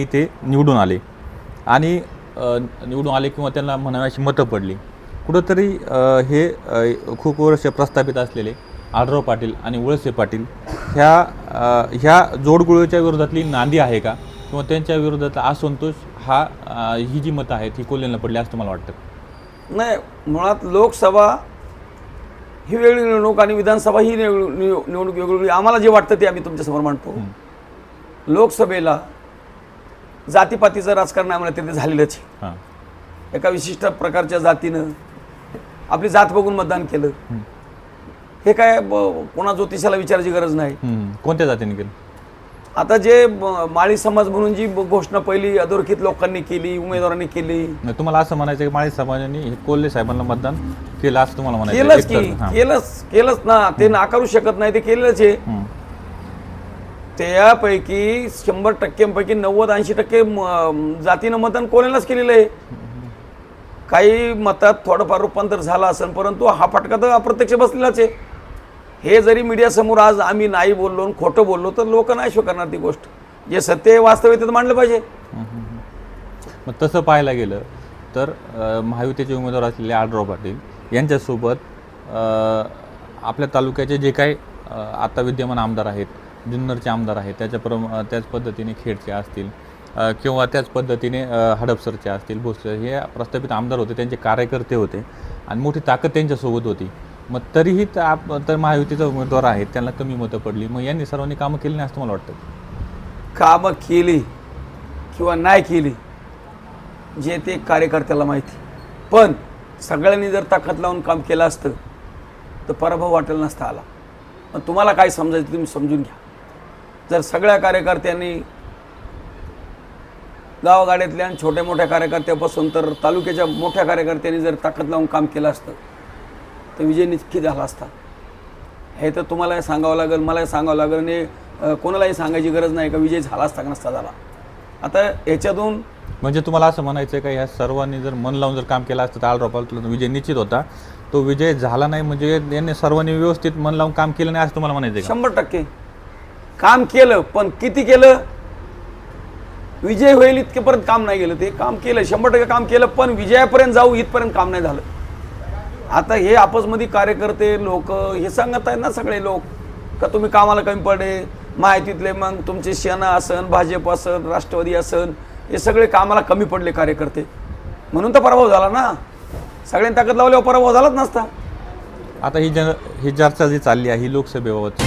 ते निवडून आले. आणि निवडून आले किंवा त्यांना म्हणावी अशी मतं पडली. कुठंतरी हे खूप वर्ष प्रस्थापित असलेले आढराव पाटील आणि वळसे पाटील ह्या ह्या जोडगुळीच्या विरोधातली नांदी आहे का? किंवा त्यांच्या विरोधातला असंतोष हा ही जी मतं आहेत ही कोल्हेला पडली असं मला वाटतं? नाही मुळात लोकसभा ही वेगळी निवडणूक आणि विधानसभा ही निवड- निव- निवडणूक वेगवेगळी आम्हाला जे वाटतं ते आम्ही तुमच्यासमोर मांडतो. लोकसभेला जातीपातीचं राजकारण आम्हाला तिथे झालेलंच आहे. हां. एका विशिष्ट प्रकारच्या जातीनं आपली जात बघून मतदान केलं. हे काय कोणा ज्योतिषाला विचारायची गरज नाही. कोणत्या जातीने केलं? आता जे माळी समाज म्हणून जी घोषणा पहिली अधोरेखित लोकांनी केली उमेदवारांनी केली. नाही, तुम्हाला असं म्हणायचं की माळी समाजाने कोल्हे साहेबांना मतदान केलं असं तुम्हाला म्हणायचं केलंच की. केलंच केलंच ना. ते नाकारू शकत नाही ते केलंच आहे. त्यापैकी शंभर टक्क्यांपैकी नव्वद ऐंशी टक्के म- जातीनं मतदान कोणालाच केलेलं आहे? काही मतात थोडंफार रूपांतर झालं असेल परंतु हा फटका तर अप्रत्यक्ष बसलेलाच आहे. हे जरी मीडियासमोर आज आम्ही नाही बोललो आणि खोटं बोललो तर लोक नाही स्वीकारणार ती गोष्ट. जे सत्य वास्तव्य ते मांडलं पाहिजे. मग तसं पाहायला गेलं तर महायुतीचे उमेदवार असलेले आडराव पाटील यांच्यासोबत आपल्या तालुक्याचे जे काही आता विद्यमान आमदार आहेत जुन्नरचे आमदार आहेत त्याच्या प्रम त्याच पद्धतीने खेडचे असतील किंवा त्याच पद्धतीने हडपसरचे असतील भोसले हे प्रस्थापित आमदार होते त्यांचे कार्यकर्ते होते आणि मोठी ताकद त्यांच्यासोबत होती. मग तरीही तर आप तर महायुतीचा उमेदवार आहेत त्यांना कमी मतं पडली. मग यांनी सर्वांनी कामं केली नाही असं मला वाटतं? कामं केली किंवा नाही केली जे ते कार्यकर्त्याला माहिती. पण सगळ्यांनी जर ताकद लावून काम केलं असतं तर पराभव वाटेल नसता आला. मग तुम्हाला काय समजायचं तुम्ही समजून घ्या. जर सगळ्या कार्यकर्त्यांनी गावागाड्यातल्या आणि छोट्या मोठ्या कार्यकर्त्यापासून तर तालुक्याच्या मोठ्या कार्यकर्त्यांनी जर ताकद लावून काम केलं असतं तर विजय निश्चित झाला असता. हे तर तुम्हालाही सांगावं लागेल मलाही सांगावं लागेल आणि कोणालाही सांगायची गरज नाही का विजय झाला असता का नसता झाला. आता याच्यातून म्हणजे तुम्हाला असं म्हणायचं आहे का ह्या सर्वांनी जर मन लावून जर काम केलं असतं तर आल पाटील विजय निश्चित होता. तो विजय झाला नाही म्हणजे यांनी सर्वांनी व्यवस्थित मन लावून काम केलं नाही असं तुम्हाला म्हणायचं शंभर टक्के. काम केलं पण किती केलं? विजय होईल इतकेपर्यंत काम नाही केलं. ते काम केलं शंभर टक्के काम केलं पण विजयापर्यंत जाऊ इथपर्यंत काम नाही झालं. आता हे आपसमध्ये कार्यकर्ते लोक हे सांगत आहेत ना सगळे लोक का तुम्ही कामाला कमी पडे माहितीतले मग तुमचे सेना असन भाजप असन राष्ट्रवादी असन हे सगळे कामाला कमी पडले कार्यकर्ते. म्हणून तर पराभव झाला ना. सगळ्यांनी ताकद लावल्यावर पराभव झालाच नसता. आता ही जन ही चर्चा जी चालली आहे ही लोकसभेबाबत